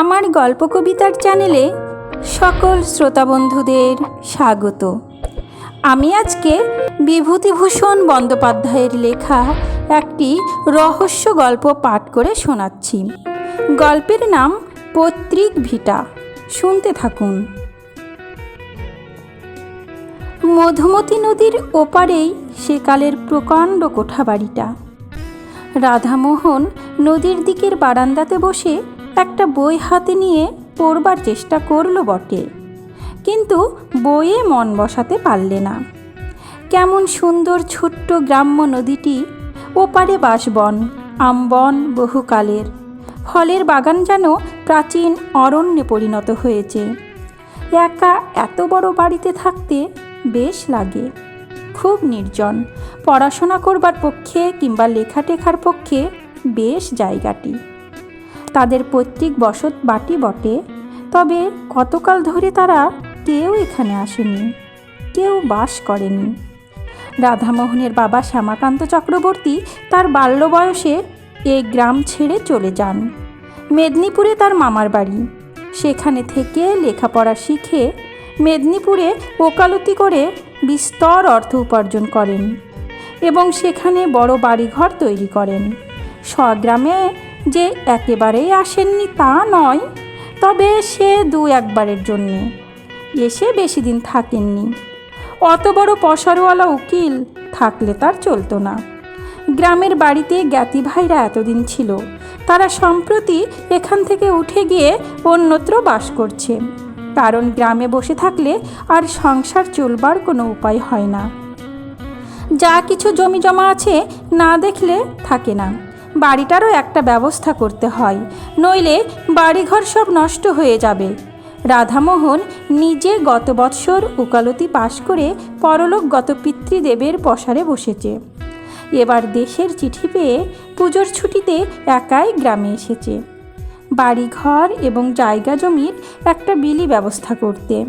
আমার গল্প কবিতার চ্যানেলে সকল শ্রোতা বন্ধুদের স্বাগত। আমি আজকে বিভূতিভূষণ বন্দ্যোপাধ্যায়ের লেখা একটি রহস্য গল্প পাঠ করে শোনাচ্ছি। গল্পের নাম পত্রিক ভিটা। শুনতে থাকুন। মধুমতি নদীর ওপারেই সেকালের প্রকাণ্ড কোঠাবাড়িটা। রাধামোহন নদীর দিকের বারান্দাতে বসে একটা বই হাতে নিয়ে পড়বার চেষ্টা করল বটে। কিন্তু বইয়ে মন বসাতে পারলে না। কেমন সুন্দর ছোট্ট গ্রাম্য নদীটি, ওপারে বাসবন, আমবন বহুকালের। ফলের বাগান যেন প্রাচীন অরণ্যে পরিণত হয়েছে। একা এত বড় বাড়িতে থাকতে বেশ লাগে। খুব নির্জন। পড়াশোনা করবার পক্ষে কিংবা লেখা টেখার পক্ষে বেশ জায়গাটি। তাদের পৈতৃক বসত বাটি বটে, তবে কতকাল ধরে তারা কেউ এখানে আসেনি, কেউ বাস করেনি। রাধামোহনের বাবা শ্যামাকান্ত চক্রবর্তী তার বাল্য বয়সে এই গ্রাম ছেড়ে চলে যান। মেদিনীপুরে তার মামার বাড়ি। সেখানে থেকে লেখাপড়া শিখে মেদিনীপুরে ওকালতি করে বিস্তর অর্থ উপার্জন করেন এবং সেখানে বড় বাড়িঘর তৈরি করেন। স্বগ্রামে যে একেবারেই আসেননি তা নয়। তবে সে দু একবারের জন্যে। এসে বেশি দিন থাকেননি। অত বড় পশারওয়ালা উকিল থাকলে তার চলতো না। গ্রামের বাড়িতে জ্ঞাতি ভাইরা এতদিন ছিল। তারা সম্প্রতি এখান থেকে উঠে গিয়ে অন্যত্র বাস করছে। কারণ গ্রামে বসে থাকলে আর সংসার চলবার কোনো উপায় হয় না। যা কিছু জমি জমা আছে না দেখলে থাকে না। বাড়িটারও একটা ব্যবস্থা করতে হয়, নইলে বাড়িঘর সব নষ্ট হয়ে যাবে। রাধামোহন নিজে গত বৎসর উকালতি পাশ করে পরলোকগত পিতৃদেবের পসারে বসেছে। এবার দেশের চিঠি পেয়ে পুজোর ছুটিতে একাই গ্রামে এসেছে। বাড়িঘর এবং জায়গা জমির একটা বিলি ব্যবস্থা করতে।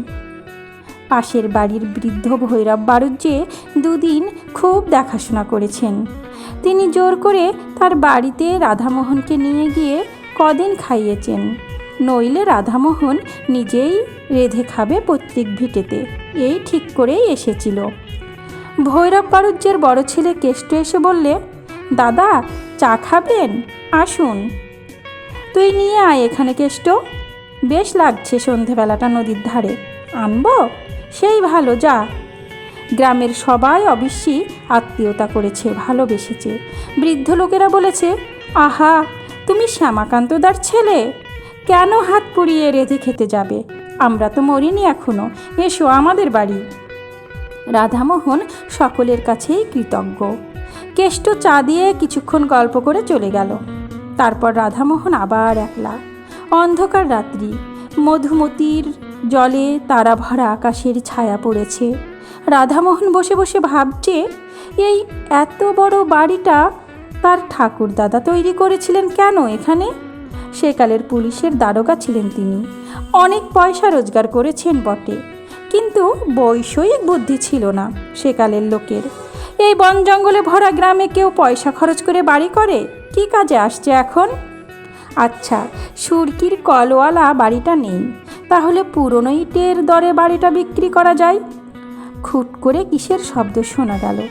পাশের বাড়ির বৃদ্ধ ভৈরব বাড়ুজ্যে দুদিন খুব দেখাশোনা করেছেন। তিনি জোর করে তার বাড়িতে রাধামোহনকে নিয়ে গিয়ে কদিন খাইয়েছেন। নইলে রাধামোহন নিজেই রেধে খাবে পৈতৃক ভিটেতে। এই ঠিক করেই এসেছিল। ভৈরব বাড়ুজ্যের বড় ছেলে কেষ্ট এসে বললে, দাদা, চা খাবেন? আসুন। তুই নিয়ে আয় এখানে কেষ্ট। বেশ লাগছে সন্ধেবেলাটা নদীর ধারে। আনব? সেই ভালো, যা। গ্রামের সবাই অবশ্যই আত্মীয়তা করেছে, ভালোবেসেছে। বৃদ্ধ লোকেরা বলেছে, আহা, তুমি শ্যামাকান্তদার ছেলে? কেন হাত পুড়িয়ে রেধে খেতে যাবে? আমরা তো মরিনি এখনও, এসো আমাদের বাড়ি। রাধামোহন সকলের কাছেই কৃতজ্ঞ। কেষ্ট চা দিয়ে কিছুক্ষণ গল্প করে চলে গেল। তারপর রাধামোহন আবার একলা। অন্ধকার রাত্রি, মধুমতির জলে তারা ভরা আকাশের ছায়া পড়েছে। রাধামোহন বসে বসে ভাবছে, এই এত বড় বাড়িটা তার ঠাকুর দাদা তৈরি করেছিলেন কেন এখানে? সেকালের পুলিশের দারোগা ছিলেন তিনি। অনেক পয়সা রোজগার করেছেন বটে, কিন্তু বৈষয়িক বুদ্ধি ছিল না সেকালের লোকের। এই বন জঙ্গলে ভরা গ্রামে কেউ পয়সা খরচ করে বাড়ি করে? কি কাজে আসছে এখন? আচ্ছা সুরকির কলওয়ালা বাড়িটা নেই, তাহলে পুরনো ইটের দরে বাড়িটা বিক্রি করা যায়? খুট করে কিসের শব্দ শোনা গেল।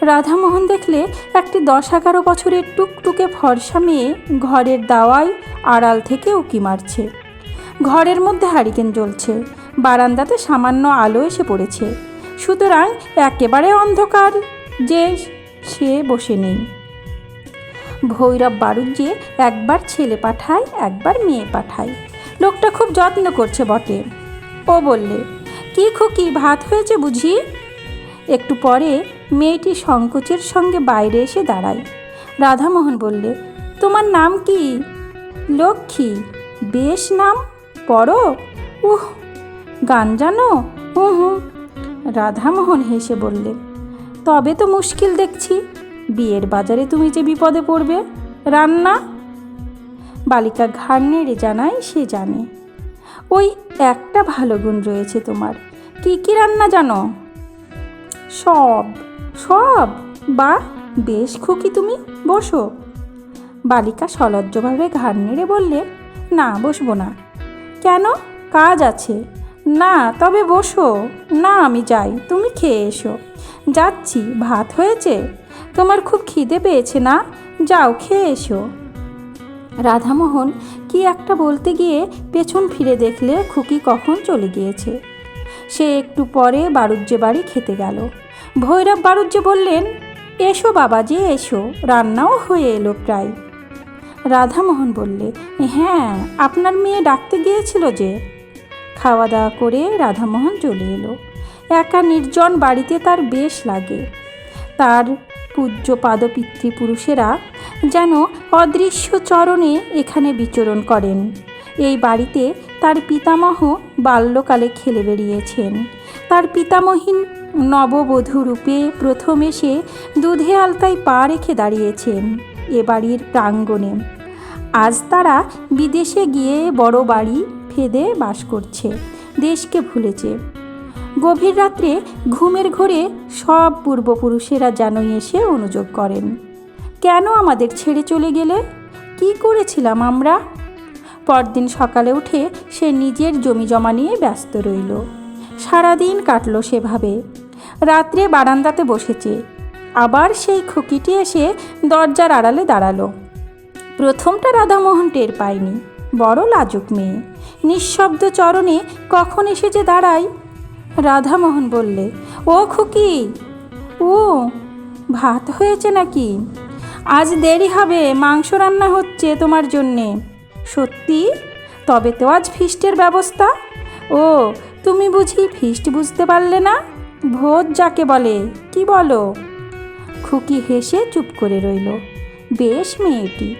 রাধামোহন দেখলে একটি দশ এগারো বছরের টুকটুকে ফর্সা মেয়ে ঘরের দাওয়ায় আড়াল থেকে উকি মারছে। ঘরের মধ্যে হারিকেন জ্বলছে, বারান্দাতে সামান্য আলো এসে পড়েছে। সুতরাং একেবারে অন্ধকার, যে সে বসে নেই। ভৈরব বাড়ুজ্যে একবার ছেলে পাঠায়, একবার মেয়ে পাঠায়। লোকটা খুব যত্ন করছে বটে। ও বললে কি খুকি ভাত হয়েছে বুঝি? একটু পরে মেয়েটি সংকোচের সঙ্গে বাইরে এসে দাঁড়ায়। রাধামোহন বললে, তোমার নাম কি? লক্ষ্মী। বেশ নাম, পড়ো। উহ, গান জানো? হুঁ হুঁ রাধামোহন হেসে বললে, তবে তো মুশকিল দেখছি। বিয়ের বাজারে তুমি যে বিপদে পড়বে, রান্না? বালিকা ঘাড় নেড়ে জানায়, সে জানে। ওই একটা ভালো গুণ রয়েছে তোমার। কি কি রান্না জানো? সব সব। বা বেশ খুকি তুমি, বসো। বালিকা সলজ্জভাবে ঘাড় নেড়ে বললে, না, বসবো না। কেন? কাজ আছে। না, তবে বসো। না, আমি যাই, তুমি খেয়ে এসো। যাচ্ছি, ভাত হয়েছে? তোমার খুব খিদে পেয়েছে না? যাও, খেয়ে এসো। রাধামোহন কি একটা বলতে গিয়ে পেছন ফিরে দেখলে খুকি কখন চলে গিয়েছে। সে একটু পরে বাড়ুজ্যে বাড়ি খেতে গেল। ভৈরব বাড়ুজ্যে বললেন, এসো বাবাজি, এসো, রান্নাও হয়ে এলো প্রায়। রাধামোহন বললে হ্যাঁ আপনার মেয়ে ডাকতে গিয়েছিল যে। খাওয়া দাওয়া করে রাধামোহন চলে এলো। একা নির্জন বাড়িতে তার বেশ লাগে। তার পূজ্য পাদপিতৃপুরুষেরা যেন অদৃশ্য চরণে এখানে বিচরণ করেন। এই বাড়িতে তার পিতামহ বাল্যকালে খেলে বেরিয়েছেন তার পিতামহীন নববধূ রূপে প্রথম এসে দুধে আলতায় পা রেখে দাঁড়িয়েছেন এ বাড়ির প্রাঙ্গণে। আজ তারা বিদেশে গিয়ে বড় বাড়ি ফেদে বাস করছে, দেশকে ভুলেছে। গভীর রাত্রে ঘুমের ঘোরে সব পূর্বপুরুষেরা যেন এসে অনুযোগ করেন। কেন আমাদের ছেড়ে চলে গেলে? কি করেছিলাম আমরা? পরদিন সকালে উঠে সে নিজের জমি জমা নিয়ে ব্যস্ত রইল। সারাদিন কাটলো সেভাবে। রাত্রে বারান্দাতে বসেছে। আবার সেই খুকিটি এসে দরজার আড়ালে দাঁড়াল। প্রথমটা রাধামোহন টের পায়নি। বড় লাজুক মেয়ে। নিঃশব্দ চরণে কখন এসে যে দাঁড়ায়? রাধামোহন বললে, ও খুকি! ও, ভাত হয়েছে নাকি? আজ দেরি হবে, মাংস রান্না হচ্ছে তোমার জন্যে। সত্যি? তবে তো আজ ফিস্টের ব্যবস্থা। ও, তুমি বুঝি ফিস্ট বুঝতে পারলে না? ভোজ যাকে বলে, কি বলো? খুকি হেসে চুপ করে রইল। বেশ মেয়েটি,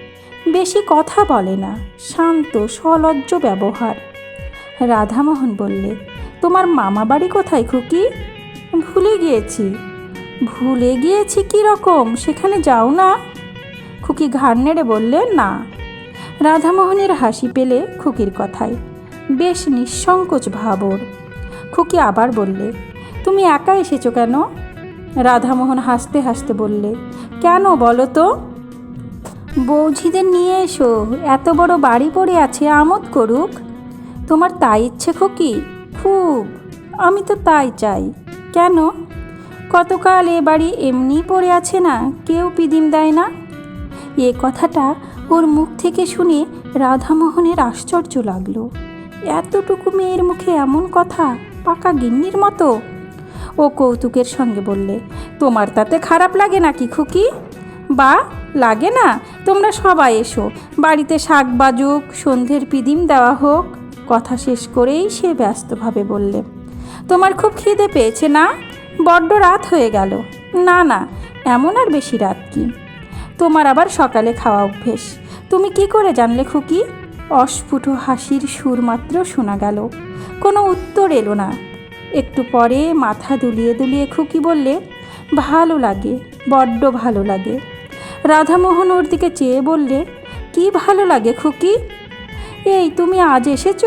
বেশি কথা বলে না, শান্ত, সলজ্জ ব্যবহার। রাধামোহন বললে, তোমার মামা বাড়ি কোথায় খুকি? ভুলে গিয়েছি। ভুলে গিয়েছি কি রকম? সেখানে যাও না। খুকি ঘাড় নেড়ে বললে, না। রাধামোহনের হাসি পেলে খুকির কথায়, বেশ নিঃসংকোচ ভাবর। খুকি আবার বললে, তুমি একা এসেছ কেন? রাধামোহন হাসতে হাসতে বললে, কেন বলো তো? বৌঝিদের নিয়ে এসো, এত বড় বাড়ি পড়ে আছে, আমোদ করুক। তোমার তাই ইচ্ছে খুকি? খুব, আমি তো তাই চাই। কেন? কতকাল এ বাড়ি এমনি পড়ে আছে না, কেউ পিদিম দেয় না। এ কথাটা ওর মুখ থেকে শুনে রাধামোহনের আশ্চর্য লাগল। এতটুকু মেয়ের মুখে এমন কথা পাকা গিন্নির মতো? ও কৌতুকের সঙ্গে বললে, তোমার তাতে খারাপ লাগে নাকি খুকি? বা, লাগে না। তোমরা সবাই এসো। বাড়িতে শাক বাজুক, সন্ধ্যের পিদিম দেওয়া হোক। কথা শেষ করেই সে ব্যস্তভাবে বললে, তোমার খুব খিদে পেয়েছে না? বড্ড রাত হয়ে গেল। না না, এমন আর বেশি রাত কি? তোমার আবার সকালে খাওয়া অভ্যেস। তুমি কি করে জানলে খুকি? অস্ফুট হাসির সুর মাত্র শোনা গেল। কোনো উত্তর এলো না। একটু পরে মাথা দুলিয়ে দুলিয়ে খুকি বললে, ভালো লাগে, বড্ড ভালো লাগে। রাধামোহন ওর দিকে চেয়ে বললে, কি ভালো লাগে খুকি? এই তুমি আজ এসেছ?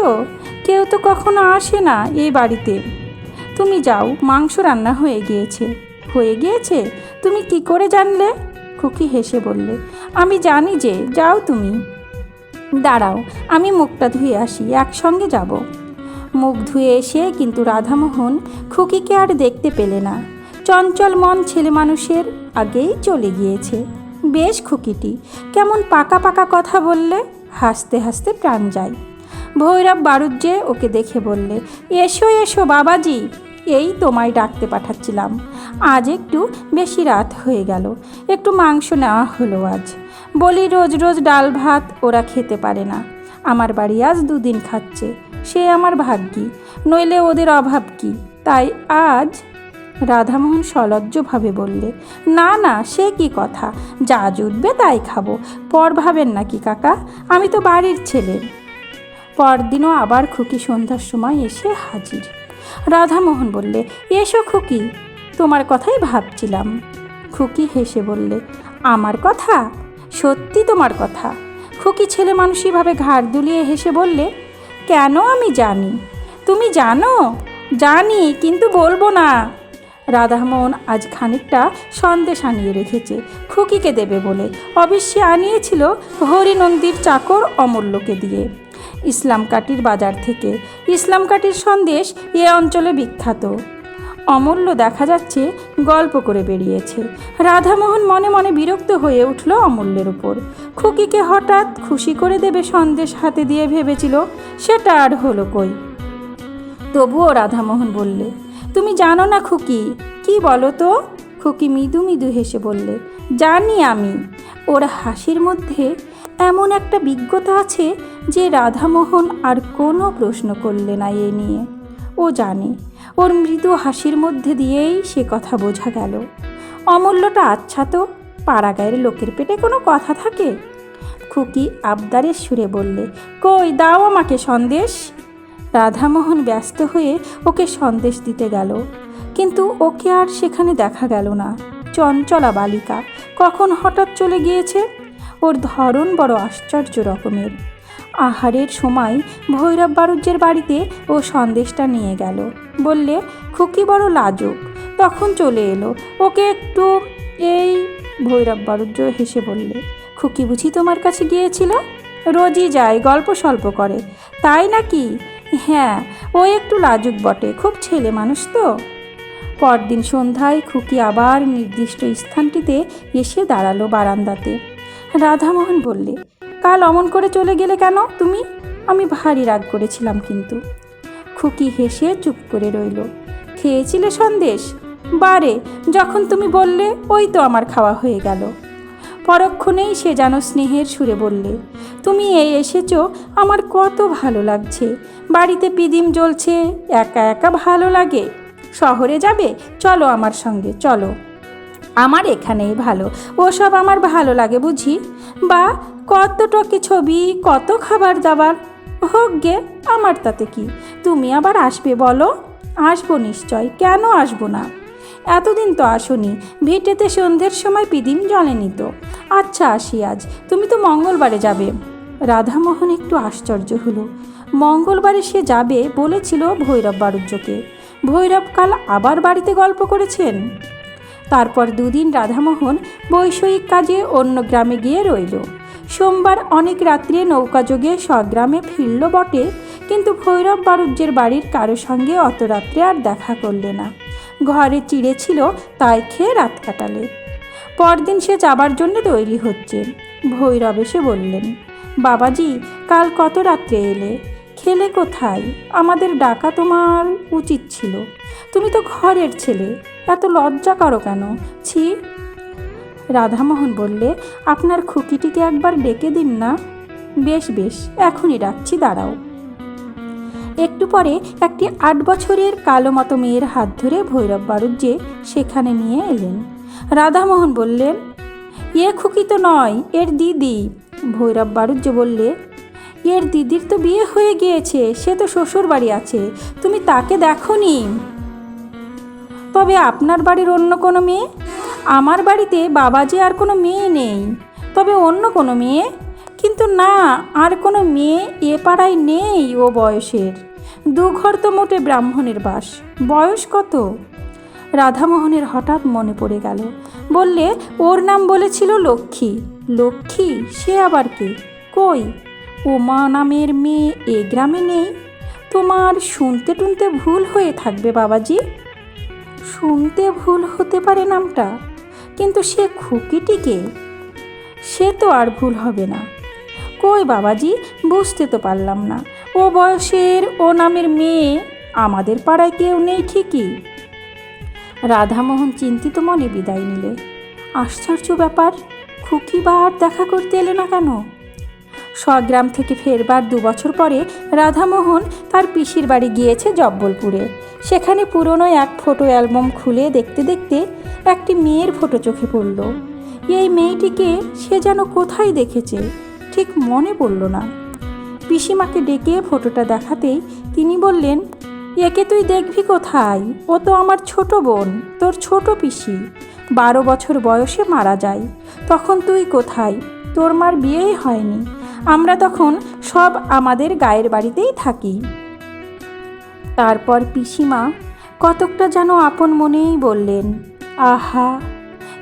কেউ তো কখনো আসে না এই বাড়িতে। তুমি যাও, মাংস রান্না হয়ে গিয়েছে। হয়ে গিয়েছে? তুমি কি করে জানলে? খুকি হেসে বললে, আমি জানি যে, যাও তুমি। দাঁড়াও, আমি মুখটা ধুয়ে আসি, একসঙ্গে যাব। মুখ ধুয়ে এসে কিন্তু রাধামোহন খুকিকে আর দেখতে পেলে না। চঞ্চল মন ছেলে মানুষের আগেই চলে গিয়েছে। বেশ খুকিটি, কেমন পাকা পাকা কথা বললে? হাসতে হাসতে প্রাণ যায়। ভৈরব বারুজ্যে ওকে দেখে বললে, এসো এসো বাবাজি। এই তোমায় ডাকতে পাঠাচ্ছিলাম। আজ একটু বেশি রাত হয়ে গেল। একটু মাংস নেওয়া হলো আজ। বলি রোজ রোজ ডাল ভাত ওরা খেতে পারে না। আমার বাড়ি আজ দুদিন খাচ্ছে। সে আমার ভাগ্যি। নইলে ওদের অভাব কি? তাই আজ রাধামোহন সলজ্জভাবে বললে, না না, সে কি কথা? যা জুটবে তাই খাব। পর ভাবেন নাকি কাকা? আমি তো বাড়ির ছেলে। পরদিনও আবার খুকি সন্ধ্যার সময় এসে হাজির। রাধামোহন বললে, এসো খুকি। তোমার কথাই ভাবছিলাম। খুকি হেসে বললে, আমার কথা? সত্যি তোমার কথা? খুকি ছেলে মানুষইভাবে ঘাড় দুলিয়ে হেসে বললে, কেন আমি জানি? তুমি জানো? জানি, কিন্তু বলব না। রাধামোহন আজ খানিকটা সন্দেশ আনিয়ে রেখেছে। খুকিকে দেবে বলে অবশ্যই আনিয়েছিল হরিনন্দীর চাকর অমূল্যকে দিয়ে। ইসলামকাটির বাজার থেকে। ইসলামকাটির সন্দেশ এ অঞ্চলে বিখ্যাত। অমূল্য দেখা যাচ্ছে, গল্প করে বেরিয়েছে। রাধামোহন মনে মনে বিরক্ত হয়ে উঠল অমূল্যের উপর। খুকিকে হঠাৎ খুশি করে দেবে সন্দেশ হাতে দিয়ে ভেবেছিল, সেটা আর হলো কই? তবুও রাধামোহন বললে, তুমি জানো না খুকি, কি বলো তো? খুকি মৃদু মৃদু হেসে বললে, জানি আমি। ওর হাসির মধ্যে এমন একটা বিজ্ঞতা আছে যে রাধামোহন আর কোনো প্রশ্ন করলে না এ নিয়ে। ও জানে, ওর মৃদু হাসির মধ্যে দিয়েই সে কথা বোঝা গেল। অমূল্যটা আচ্ছা তো পাড়াগায়ের লোকের পেটে কোনো কথা থাকে? খুকি আবদারের সুরে বললে, কই, দাও আমাকে সন্দেশ। রাধামোহন ব্যস্ত হয়ে ওকে সন্দেশ দিতে গেল। কিন্তু ওকে আর সেখানে দেখা গেল না। চঞ্চলা বালিকা কখন হঠাৎ চলে গিয়েছে? ওর ধরন বড় আশ্চর্য রকমের। আহারের সময় ভৈরব বারুজ্যের বাড়িতে ও সন্দেশটা নিয়ে গেল। বললে, খুকি বড় লাজুক। তখন চলে এলো। ওকে একটু এই ভৈরব বারুজ্য হেসে বললে, খুকি বুঝি তোমার কাছে গিয়েছিল? রোজই যায়, গল্প স্বল্প করে। তাই নাকি? হ্যাঁ ও একটু লাজুক বটে। খুব ছেলে মানুষ তো। পরদিন সন্ধ্যায় খুকি আবার নির্দিষ্ট স্থানটিতে এসে দাঁড়াল বারান্দাতে। রাধামোহন বললে, কাল অমন করে চলে গেলে কেন তুমি? আমি ভারী রাগ করেছিলাম কিন্তু। খুকি হেসে চুপ করে রইল। খেয়েছিলে সন্দেশ? বারে, যখন তুমি বললে, ওই তো আমার খাওয়া হয়ে গেল। পরক্ষণেই সে যেন স্নেহের সুরে বললে, তুমি এই এসেছ, আমার কত ভালো লাগছে। বাড়িতে পিদিম জ্বলছে, একা একা ভালো লাগে। শহরে যাবে, চলো আমার সঙ্গে, চলো। আমার এখানেই ভালো। ওসব আমার ভালো লাগে বুঝি? বা কত টকে ছবি, কত খাবার দাবার? হোক গে, আমার তাতে কি? তুমি আবার আসবে বলো? আসব নিশ্চয়, কেন আসব না? এতদিন তো আসনি, ভিটেতে সন্ধ্যের সময় পিদিম জলে নিত। আচ্ছা আসি আজ, তুমি তো মঙ্গলবারে যাবে। রাধামোহন একটু আশ্চর্য হলো। মঙ্গলবারে সে যাবে বলেছিল ভৈরব বারুজ্যকে। ভৈরব কাল আবার বাড়িতে গল্প করেছেন? তারপর দুদিন রাধামোহন বৈষয়িক কাজে অন্য গ্রামে গিয়ে রইল। সোমবার অনেক রাত্রে নৌকাযোগে স্বগ্রামে ফিরল বটে, কিন্তু ভৈরব বারুজ্যের বাড়ির কারও সঙ্গে অত রাত্রে আর দেখা করলে না। ঘরে চিড়ে ছিল, তাই খেয়ে রাত কাটালে। পরদিন সে যাবার জন্য তৈরি হচ্ছে। ভৈরব এসে বললেন, বাবাজি, কাল কত রাত্রে এলে? খেলে কোথায়? আমাদের ডাকা তোমার উচিত ছিল। তুমি তো ঘরের ছেলে। এত লজ্জা করো কেন? ছি। রাধামোহন বললে, আপনার খুকিটিকে একবার ডেকে দিন না? বেশ বেশ, এখনই ডাকছি, দাঁড়াও। একটু পরে একটি আট বছরের কালো মতো মেয়ের হাত ধরে ভৈরব বারুজ্যে সেখানে নিয়ে এলেন। রাধামোহন বললেন, এ খুকি তো নয়, এর দিদি। ভৈরব বারুজ্য বললে, এর দিদির তো বিয়ে হয়ে গিয়েছে, সে তো শ্বশুর বাড়ি আছে, তুমি তাকে দেখনি? তবে আপনার বাড়ির অন্য কোনো মেয়ে? আমার বাড়িতে বাবাজি আর কোনো মেয়ে নেই। তবে অন্য কোনো মেয়ে? কিন্তু না, আর কোনো মেয়ে এ পাড়ায় নেই ও বয়সের। দুঘর তো মোটে ব্রাহ্মণের বাস। বয়স কত? রাধামোহনের হঠাৎ মনে পড়ে গেল। বললে, ওর নাম বলেছিল লক্ষ্মী। লক্ষ্মী, সে আবার কে? কই? ওমা নামের মেয়ে এ গ্রামে নেই। তোমার শুনতে টুনতে ভুল হয়ে থাকবে বাবাজি। শুনতে ভুল হতে পারে নামটা, কিন্তু সে খুকিটিকে? সে তো আর ভুল হবে না। কই বাবাজি, বুঝতে তো পারলাম না। ও বয়সের ও নামের মেয়ে, আমাদের পাড়ায় কেউ নেই ঠিকই। রাধামোহন চিন্তিত মনে বিদায় নিলে। আশ্চর্য ব্যাপার, খুকি বা আর দেখা করতে এলে না কেন? স্বগ্রাম থেকে ফেরবার দু বছর পরে রাধামোহন তার পিসির বাড়ি গিয়েছে জব্বলপুরে। সেখানে পুরনো এক ফটো অ্যালবাম খুলে দেখতে দেখতে একটি মেয়ের ফটো চোখে পড়ল। এই মেয়েটিকে সে যেন কোথায় দেখেছে, ঠিক মনে পড়ল না। পিসিমাকে ডেকে ফটোটা দেখাতেই তিনি বললেন, একে তুই দেখবি কোথায়? ও তো আমার ছোট বোন, তোর ছোট পিসি। বারো বছর বয়সে মারা যায়। তখন তুই কোথায়? তোর মার বিয়েই হয়নি। আমরা তখন সব আমাদের গায়ের বাড়িতেই থাকি। তারপর পিসিমা কতকটা যেন আপন মনেই বললেন, আহা,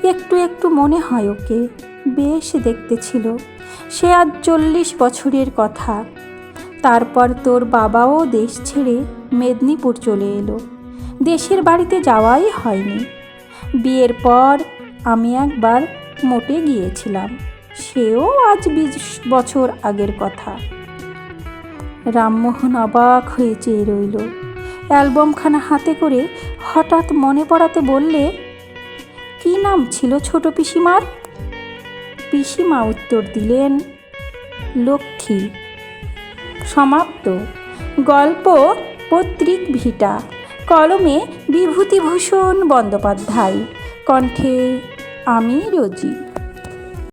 একটু একটু মনে হয় ওকে, বেশ দেখতে ছিল। সে আজ চল্লিশ বছরের কথা। তারপর তোর বাবাও দেশ ছেড়ে মেদিনীপুর চলে এলো। দেশের বাড়িতে যাওয়াই হয়নি। বিয়ের পর আমি একবার মোটে গিয়েছিলাম। সেও আজ বিশ বছর আগের কথা। রামমোহন অবাক হয়ে চেয়ে রইল। অ্যালবামখানা হাতে করে হঠাৎ মনে পড়াতে বললে, কি নাম ছিল ছোট পিসিমার? পিসিমা উত্তর দিলেন, লক্ষ্মী। সমাপ্ত। গল্প পত্রিক ভিটা। কলমে বিভূতিভূষণ বন্দ্যোপাধ্যায়। কণ্ঠে, আমি রোজি।